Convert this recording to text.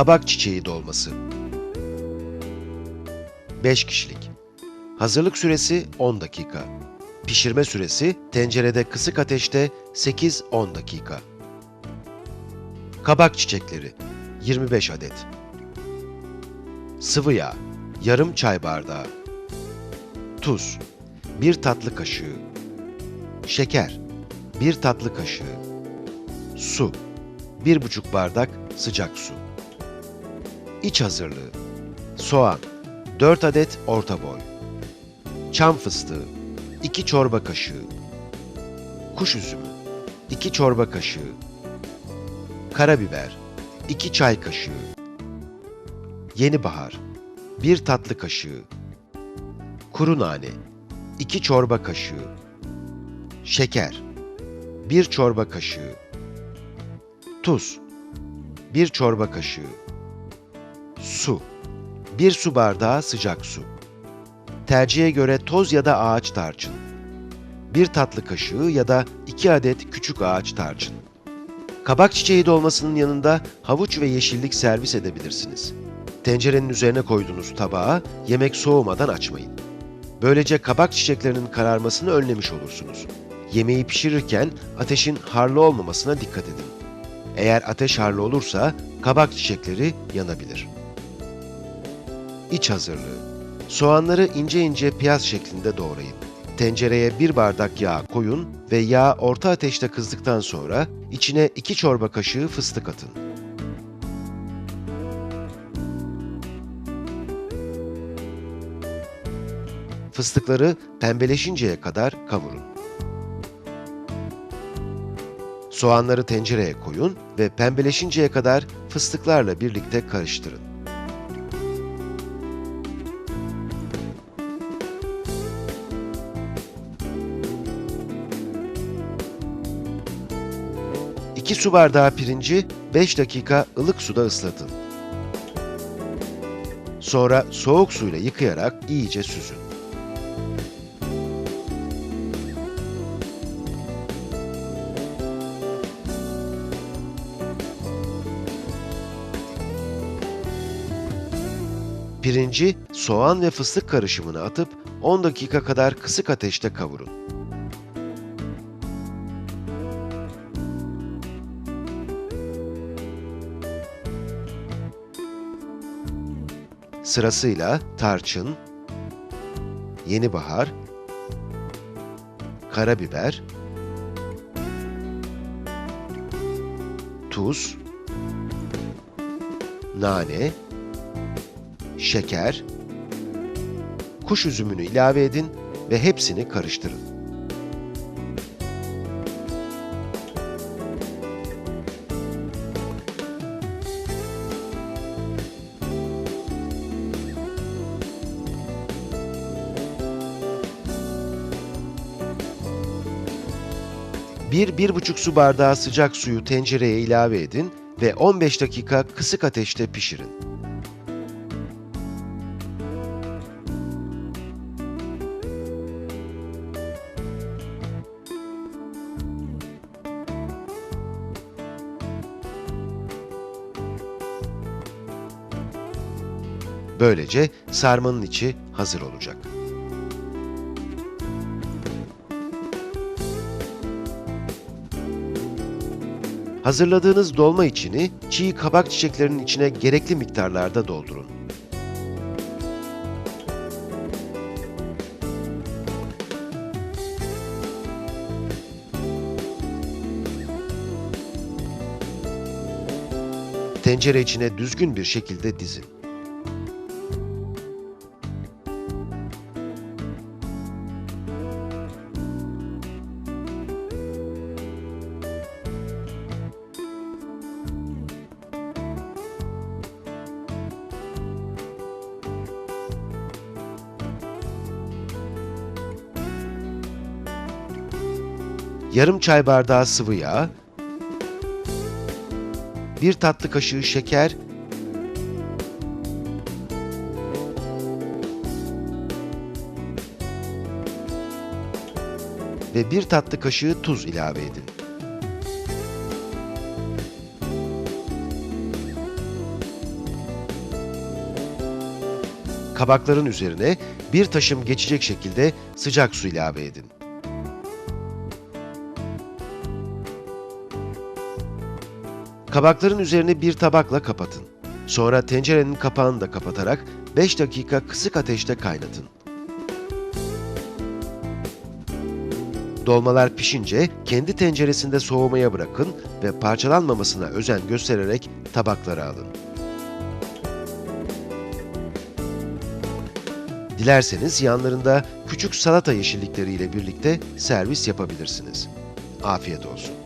Kabak çiçeği dolması. 5 kişilik. Hazırlık süresi 10 dakika. Pişirme süresi tencerede kısık ateşte 8-10 dakika. Kabak çiçekleri 25 adet. Sıvı yağ yarım çay bardağı. Tuz 1 tatlı kaşığı. Şeker 1 tatlı kaşığı. Su 1,5 bardak sıcak su. İç hazırlığı. Soğan 4 adet orta boy. Çam fıstığı 2 çorba kaşığı. Kuş üzümü 2 çorba kaşığı. Karabiber 2 çay kaşığı. Yeni bahar 1 tatlı kaşığı. Kuru nane 2 çorba kaşığı. Şeker 1 çorba kaşığı. Tuz 1 çorba kaşığı. Su 1 su bardağı sıcak su. Tercihe göre toz ya da ağaç tarçın. 1 tatlı kaşığı ya da 2 adet küçük ağaç tarçın. Kabak çiçeği dolmasının yanında havuç ve yeşillik servis edebilirsiniz. Tencerenin üzerine koyduğunuz tabağı yemek soğumadan açmayın. Böylece kabak çiçeklerinin kararmasını önlemiş olursunuz. Yemeği pişirirken ateşin harlı olmamasına dikkat edin. Eğer ateş harlı olursa kabak çiçekleri yanabilir. İç hazırlığı. Soğanları ince ince piyaz şeklinde doğrayın. Tencereye bir bardak yağ koyun ve yağ orta ateşte kızdıktan sonra içine 2 çorba kaşığı fıstık atın. Fıstıkları pembeleşinceye kadar kavurun. Soğanları tencereye koyun ve pembeleşinceye kadar fıstıklarla birlikte karıştırın. İki su bardağı pirinci 5 dakika ılık suda ıslatın. Sonra soğuk suyla yıkayarak iyice süzün. Pirinci soğan ve fıstık karışımını atıp 10 dakika kadar kısık ateşte kavurun. Sırasıyla tarçın, yeni bahar, karabiber, tuz, nane, şeker, kuş üzümünü ilave edin ve hepsini karıştırın. Bir, bir buçuk su bardağı sıcak suyu tencereye ilave edin ve 15 dakika kısık ateşte pişirin. Böylece sarmanın içi hazır olacak. Hazırladığınız dolma içini çiğ kabak çiçeklerinin içine gerekli miktarlarda doldurun. Tencere içine düzgün bir şekilde dizin. Yarım çay bardağı sıvı yağ, bir tatlı kaşığı şeker ve bir tatlı kaşığı tuz ilave edin. kabakların üzerine bir taşım geçecek şekilde sıcak su ilave edin. Kabakların üzerini bir tabakla kapatın. Sonra tencerenin kapağını da kapatarak 5 dakika kısık ateşte kaynatın. Dolmalar pişince kendi tenceresinde soğumaya bırakın ve parçalanmamasına özen göstererek tabaklara alın. Dilerseniz yanlarında küçük salata yeşillikleriyle birlikte servis yapabilirsiniz. Afiyet olsun.